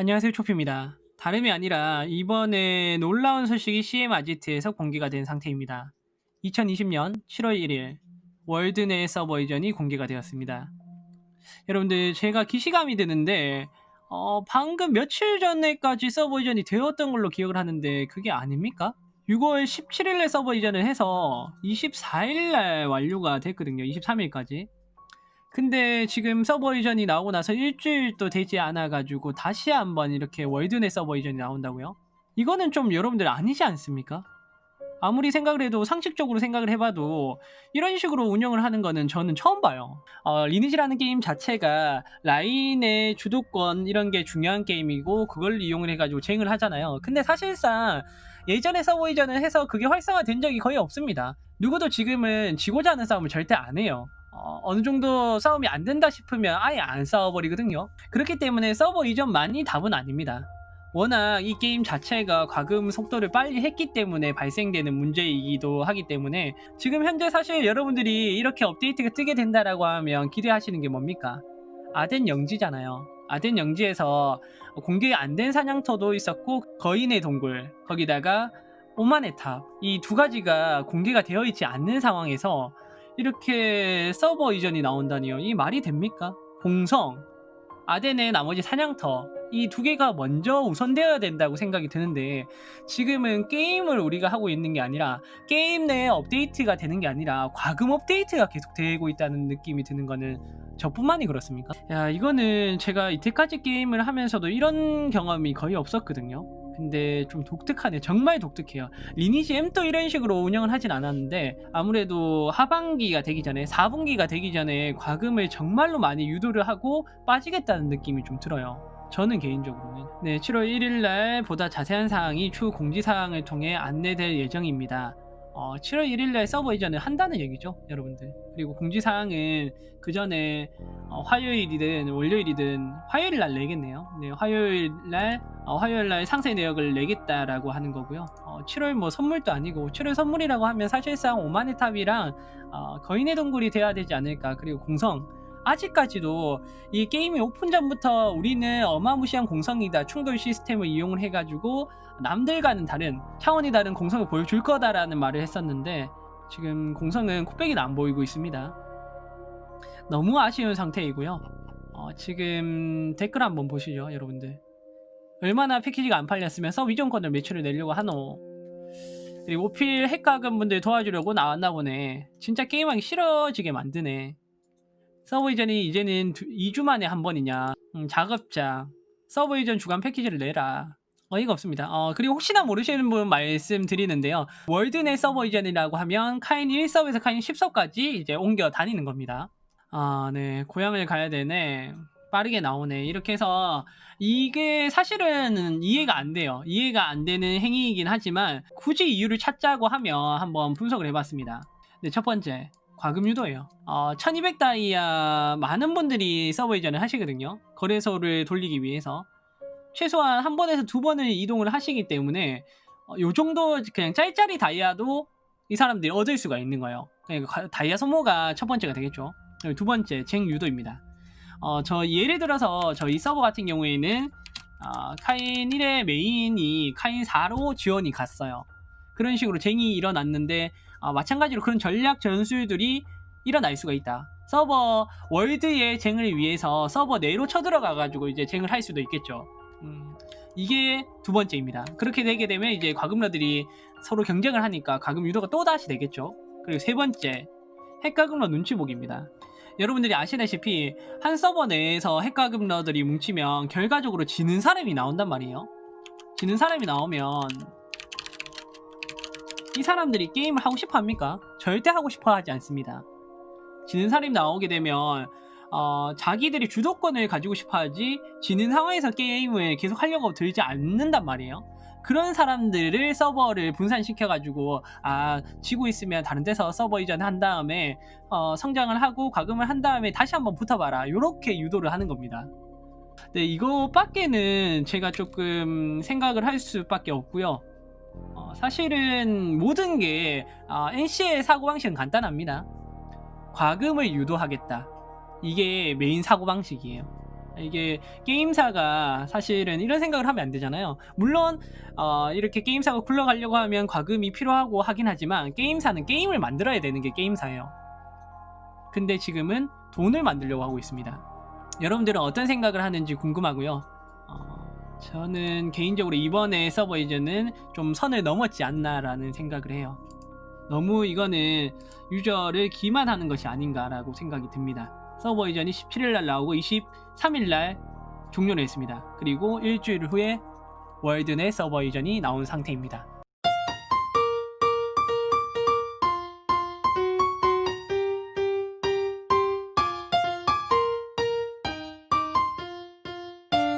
안녕하세요 초피입니다. 다름이 아니라 이번에 놀라운 소식이 CM 아지트에서 공개가 된 상태입니다. 2020년 7월 1일 월드 내 서버 이전이 공개가 되었습니다. 여러분들 제가 기시감이 드는데 어, 방금 며칠 전에까지 서버 이전이 되었던 걸로 기억을 하는데 그게 아닙니까? 6월 17일에 서버 이전을 해서 24일날 완료가 됐거든요. 23일까지. 근데 지금 서버 이전이 나오고 나서 일주일도 되지 않아가지고 다시 한번 이렇게 월드넷 서버 이전이 나온다고요? 이거는 좀 여러분들 아니지 않습니까? 아무리 생각을 해도 상식적으로 생각을 해봐도 이런 식으로 운영을 하는 거는 저는 처음 봐요. 어, 리니지라는 게임 자체가 라인의 주도권 이런 게 중요한 게임이고 그걸 이용을 해가지고 쟁을 하잖아요. 근데 사실상 예전에 서버 이전을 해서 그게 활성화된 적이 거의 없습니다. 누구도 지금은 지고자 하는 싸움을 절대 안 해요. 어, 어느 정도 싸움이 안 된다 싶으면 아예 안 싸워버리거든요. 그렇기 때문에 서버 이전만이 답은 아닙니다. 워낙 이 게임 자체가 과금 속도를 빨리 했기 때문에 발생되는 문제이기도 하기 때문에 지금 현재 사실 여러분들이 이렇게 업데이트가 뜨게 된다라고 하면 기대하시는 게 뭡니까? 아덴 영지잖아요. 아덴 영지에서 공개 안 된 사냥터도 있었고 거인의 동굴 거기다가 오만의 탑 이 두 가지가 공개가 되어 있지 않는 상황에서 이렇게 서버 이전이 나온다니요. 이 말이 됩니까? 공성, 아덴의 나머지 사냥터 이 두 개가 먼저 우선되어야 된다고 생각이 드는데 지금은 게임을 우리가 하고 있는 게 아니라 게임 내 업데이트가 되는 게 아니라 과금 업데이트가 계속 되고 있다는 느낌이 드는 거는 저뿐만이 그렇습니까? 야 이거는 제가 이때까지 게임을 하면서도 이런 경험이 거의 없었거든요. 근데 좀 독특하네. 정말 독특해요. 리니지 M도 이런 식으로 운영을 하진 않았는데 아무래도 하반기가 되기 전에 4분기가 되기 전에 과금을 정말로 많이 유도를 하고 빠지겠다는 느낌이 좀 들어요. 저는 개인적으로는 네 7월 1일 날 보다 자세한 사항이 추후 공지사항을 통해 안내될 예정입니다. 어, 7월 1일 날 서버 이전을 한다는 얘기죠, 여러분들. 그리고 공지사항은 그 전에 어, 화요일이든 월요일이든 화요일 날 내겠네요. 네, 화요일 날 어, 화요일 날 상세 내역을 내겠다라고 하는 거고요. 어, 7월 뭐 선물도 아니고 7월 선물이라고 하면 사실상 오만의 탑이랑 어, 거인의 동굴이 돼야 되지 않을까. 그리고 공성 아직까지도 이 게임이 오픈 전부터 우리는 어마무시한 공성이다 충돌 시스템을 이용을 해가지고 남들과는 다른 차원이 다른 공성을 보여줄 거다라는 말을 했었는데 지금 공성은 코빼기도 안 보이고 있습니다. 너무 아쉬운 상태이고요. 어, 지금 댓글 한번 보시죠, 여러분들. 얼마나 패키지가 안 팔렸으면 서브 이전권을 매출을 내려고 하노. 그리고 오필 핵가금 분들 도와주려고 나왔나 보네. 진짜 게임하기 싫어지게 만드네. 서버 이전이 이제는 2주 만에 한 번이냐. 음, 작업자. 서버 이전 주간 패키지를 내라. 어이가 없습니다. 어, 그리고 혹시나 모르시는 분 말씀드리는데요. 월드넷 서버 이전이라고 하면 카인 1서버에서 카인 10서까지 이제 옮겨 다니는 겁니다. 아, 네. 고향을 가야 되네. 빠르게 나오네. 이렇게 해서 이게 사실은 이해가 안 돼요. 이해가 안 되는 행위이긴 하지만 굳이 이유를 찾자고 하면 한번 분석을 해봤습니다. 네, 첫 번째. 과금 유도예요. 어, 1200 다이아 많은 분들이 서버 이전을 하시거든요. 거래소를 돌리기 위해서. 최소한 한 번에서 두 번을 이동을 하시기 때문에 어, 요 정도 그냥 짤짤이 다이아도 이 사람들이 얻을 수가 있는 거예요. 그러니까 다이아 소모가 첫 번째가 되겠죠. 두 번째 쟁 유도입니다. 어, 저 예를 들어서 저희 서버 같은 경우에는 어, 카인 1의 메인이 카인 4로 지원이 갔어요. 그런 식으로 쟁이 일어났는데 어, 마찬가지로 그런 전략 전술들이 일어날 수가 있다. 서버 월드의 쟁을 위해서 서버 내로 쳐들어가 가지고 이제 쟁을 할 수도 있겠죠. 음, 이게 두 번째입니다. 그렇게 되게 되면 이제 과금러들이 서로 경쟁을 하니까 과금 유도가 또 다시 되겠죠. 그리고 세 번째 핵과금러 눈치 보기입니다. 여러분들이 아시다시피 한 서버 내에서 핵과금러들이 뭉치면 결과적으로 지는 사람이 나온단 말이에요. 지는 사람이 나오면 이 사람들이 게임을 하고 싶어 합니까? 절대 하고 싶어 하지 않습니다. 지는 사람이 나오게 되면 어, 자기들이 주도권을 가지고 싶어 하지 지는 상황에서 게임을 계속 하려고 들지 않는단 말이에요. 그런 사람들을 서버를 분산시켜가지고 아 지고 있으면 다른 데서 서버 이전 한 다음에 어, 성장을 하고 과금을 한 다음에 다시 한번 붙어봐라 이렇게 유도를 하는 겁니다. 네 이거 밖에는 제가 조금 생각을 할 수밖에 없고요. 어, 사실은 모든 게 어, NC의 사고방식은 간단합니다. 과금을 유도하겠다. 이게 메인 사고방식이에요. 이게 게임사가 사실은 이런 생각을 하면 안 되잖아요. 물론 어, 이렇게 게임사가 굴러가려고 하면 과금이 필요하고 하긴 하지만 게임사는 게임을 만들어야 되는 게 게임사예요. 근데 지금은 돈을 만들려고 하고 있습니다. 여러분들은 어떤 생각을 하는지 궁금하고요. 어, 저는 개인적으로 이번에 서버 이전은 좀 선을 넘었지 않나라는 생각을 해요. 너무 이거는 유저를 기만하는 것이 아닌가라고 생각이 듭니다. 서버 이전이 17일날 나오고 23일날 종료를 했습니다. 그리고 일주일 후에 월드 내 서버 이전이 나온 상태입니다.